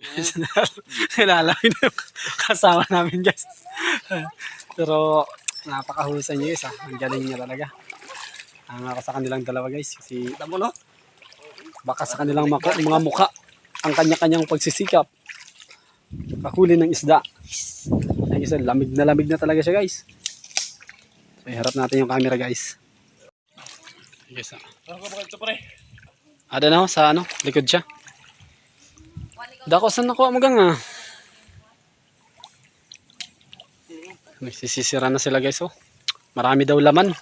Nilalawin na yung kasama namin guys. Pero napakahusay niyo guys ah. Ang galing niya talaga. Ang ako sa kanilang dalawa guys. Kasi tamo no? Baka sa kanilang maka, mga muka ang kanya-kanyang pagsisikap. Kakuli ng isda. Ay isa, lamig na lamig na talaga siya guys. So iharap natin yung camera guys. Guys ah. Ada na ho, sa ano, likod siya. Dako saan nakuha mo gang ah? Nagsisisira na sila guys oh. Marami daw laman.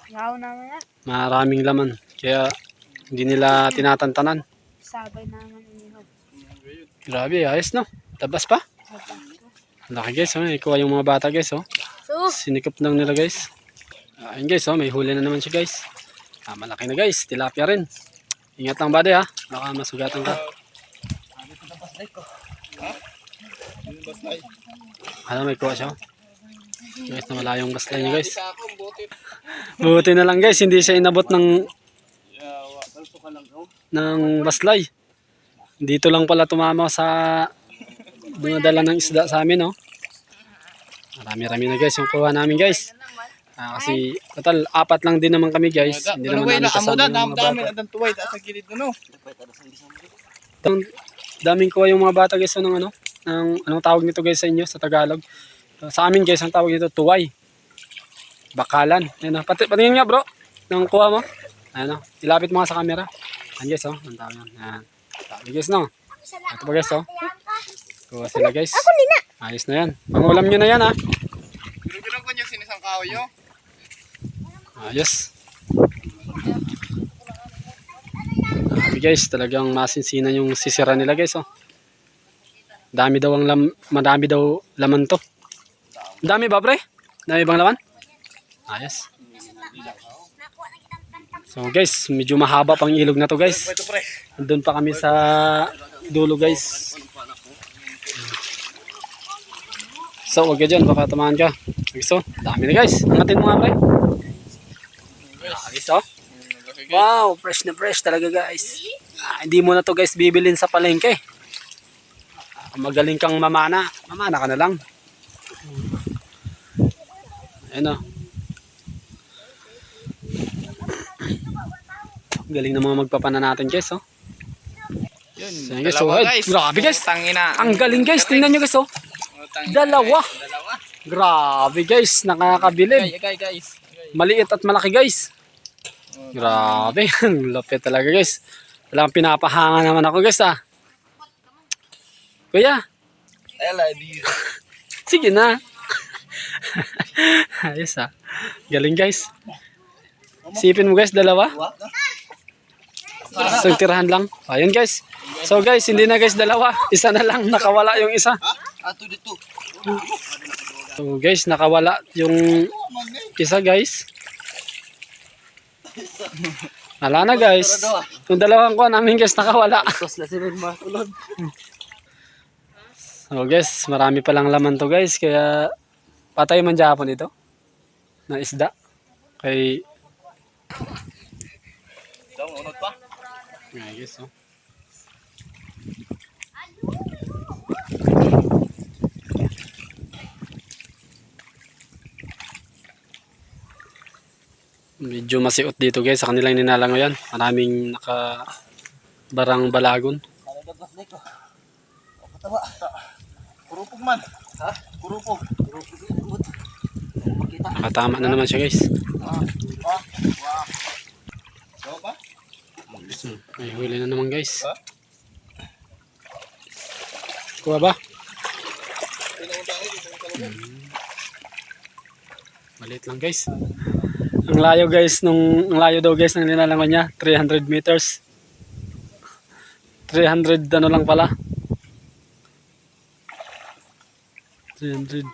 Maraming laman. Kaya hindi nila tinatantanan. Sabay naman. Grabe, ayos no. Tabas pa. Laki guys oh. Ikuha yung mga bata guys oh. Sinikap lang nila guys. Ayun guys oh, may huli na naman siya guys. Ah, malaki na guys. Tilapia rin. Ingat lang buddy ha. Baka masugatan ka. Ano may kuha siya? oh. Guys, na wala yung baslay niya guys. Buti na lang guys, hindi siya inabot ng ng baslay. Dito lang pala tumama sa dumadala ng isda sa amin, oh. Marami-rami na guys yung kuha namin guys. Ah, kasi total apat lang din naman kami guys. Hindi naman namin kasama na yung dam mga dami bata. na tuway ta sa gilid no. Daming kuha yung mga bata guys ng ano, ng anong tawag nito guys sa inyo sa Tagalog. Uh, Sa amin guys, ang tawag nito tuway. Bakalan. Ayun, oh. Pati, patingin nga bro, ng kuha mo. Ano, ilapit mo nga sa camera. Ayan guys, oh, ang tawag yan. Ayan. Sabi guys, no. Ito pa guys, oh. Kuha sila guys. Ayos na yan. Pangulam nyo na yan, ha. Gino-gino ko niya sinisang kahoy yo. Ayos. Guys, talagang masinsinan yung sisira nila guys, oh. Dami daw ang lam, madami daw laman to. Dami ba pre? Dami bang laman? Ayos. So guys, medyo mahaba pang ilog na to guys. Doon pa kami sa dulo guys. So huwag ka dyan, baka tamaan ka. So, dami na guys. Angatin mo nga pre. Ayos oh. Wow, fresh na fresh talaga guys. Ah, hindi mo na to guys bibilin sa palengke. Ah, magaling kang mamana. Mamana ka na lang. Ayun oh. Galing ng mga magpapana natin guys oh. Yun. So, guys, so, ay, grabe, guys. Tangina. Ang galing guys, tingnan nyo guys oh. Oh, tangina. Dalawa. Dalawa. Grabe guys, nakakabilib. Guys, guys, guys. Maliit at malaki guys. Grabe, ang lupit talaga guys. Walang pinapahanga naman ako guys ah. Kuya, LID. sige na. Ayos ah. Galing guys. Sipin mo guys, dalawa. So, tirahan lang. Ayun guys. So guys, hindi na guys dalawa. Isa na lang, nakawala yung isa. Dito. So guys, nakawala yung isa guys. Wala na guys. Yung dalawang ko namin guys nakawala. So guys, marami palang laman to guys. Kaya patay man Japon ito. Na isda. Kay... Unod pa. Ay guys oh. Medyo masiot dito guys sa kanilang ninalangoy yan. Maraming naka barang balagon. Kurupog man. Ha? Kurupog. Nakatama na naman siya guys. Ah. Ah. Hmm, May huli na naman guys. Ha? Kuha ba? Maliit lang guys. Ang layo guys, nung ang layo daw guys ng linalangon niya, 300 meters. 300 ano lang pala. 300.812.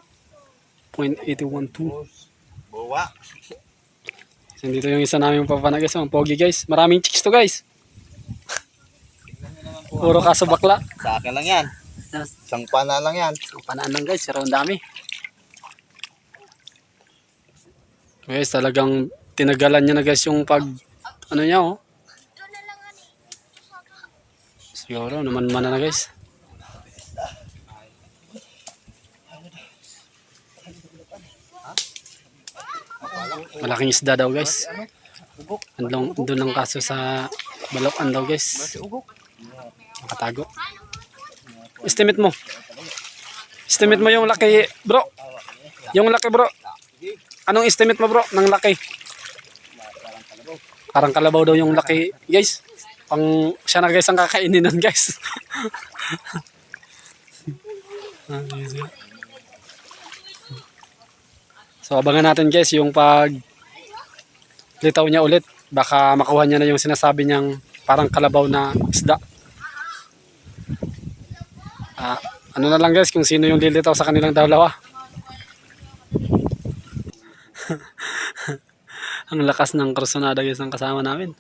Bawa. So, dito yung isa namin papana guys. Ang pogi guys. Maraming chicks to guys. Puro kaso bakla. Sa akin lang yan. Isang pana lang yan. So, panaan lang guys, pero ang dami. Guys, talagang tinagalan niya na guys yung pag ano niya oh. Siguro naman mana na guys. Malaking isda daw guys. Andong doon lang kaso sa balok daw guys. Makatago. Estimate mo. Estimate mo yung laki bro. Yung laki bro. Anong estimate mo bro ng laki? Parang kalabaw daw yung laki guys. Pang siya na guys ang kakainin nun guys. Ah, so abangan natin guys yung pag litaw niya ulit. Baka makuha niya na yung sinasabi niyang parang kalabaw na isda. Ah, ano na lang guys kung sino yung lilitaw sa kanilang dalawa. Ang lakas ng krusonada guys ng kasama namin.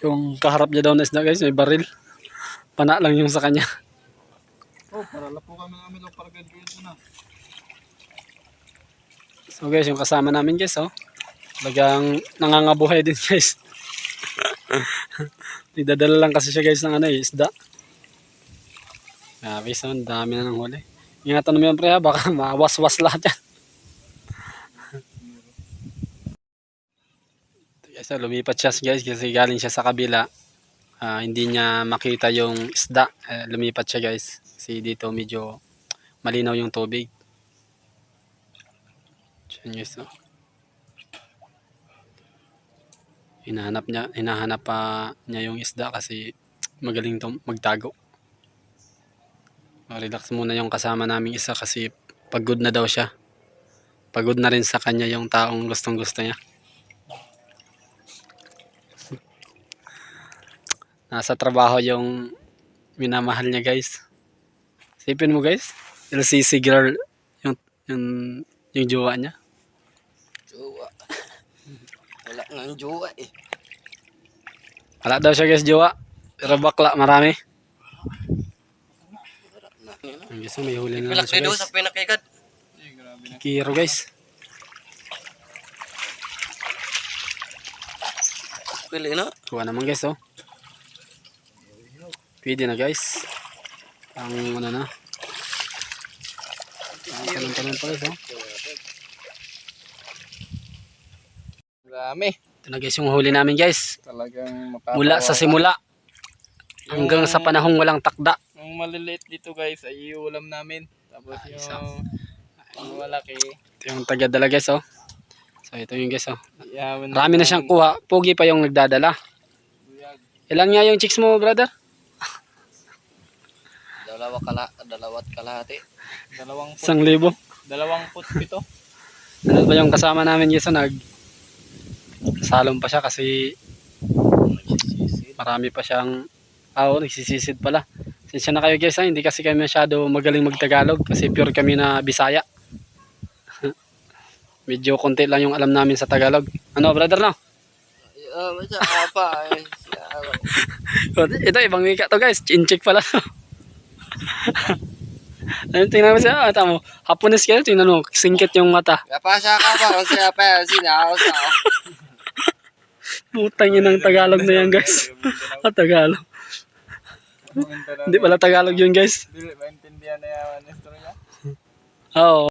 Yung kaharap niya daw na isda guys, may baril. Pana lang yung sa kanya. Oh, para lapo kami namin ng paragad ko yun na. So guys, yung kasama namin guys, oh. Talagang nangangabuhay din guys. Idadala lang kasi siya guys ng ano eh, isda. Grabe, so ang dami na ng huli. Ingatan mo yan pre ha, baka mawas-was lahat yan. So, lumipat siya guys kasi galing siya sa kabila. Ah, hindi niya makita yung isda. Eh, lumipat siya guys. Kasi dito medyo malinaw yung tubig. Diyan guys, oh. Hinahanap niya, hinahanap pa niya yung isda kasi magaling to magtago. Relax muna yung kasama naming isa kasi pagod na daw siya. Pagod na rin sa kanya yung taong gustong gusto niya. Nasa trabaho yung minamahal niya guys. Sipin mo guys, LCC girl yung yung yung jowa niya. Jowa. Wala nga ang jowa eh. Wala daw siya guys jowa. Pero bakla marami. Ang gusto may huli na lang siya guys. sa pinakikad. Kiro guys. Pili na. Kuha naman guys oh. Pwede na guys. Ang ano na. Ang talon-talon pa guys oh. Marami. Ito na guys yung huli namin guys. Talagang. Mula sa simula. Hanggang sa panahong walang takda. Yung maliliit dito guys ay iulam namin. Tapos yung, isa. yung malaki. Ito yung tagadala guys oh. So ito yung guys oh. Ihawan Marami na siyang kuha. Pugi pa yung nagdadala. Ilan nga yung chicks mo brother? Dalawa kala, dalawat kalahati. Dalawang put, Isang libo. dalawang put pito. Ano ba yung kasama namin oh, nag salom pa siya kasi marami pa siyang ah, oo, nagsisisid pala. Sinsya na kayo guys ha, hindi kasi kami masyado magaling magtagalog kasi pure kami na Bisaya. Medyo konti lang yung alam namin sa Tagalog. Ano brother no? Ah, uh, apa eh. Ito ibang wika to guys, chinchik pala. Ayun, tingnan mo siya, ah, tamo. Hapones kayo, tingnan mo, singkit yung mata. Kapa siya ka ba? Kasi apa sina ako sa. Putang yun ng Tagalog na yan guys. ah, Tagalog. Hindi pala Tagalog yun guys. Dili maintindihan na yan. Oo.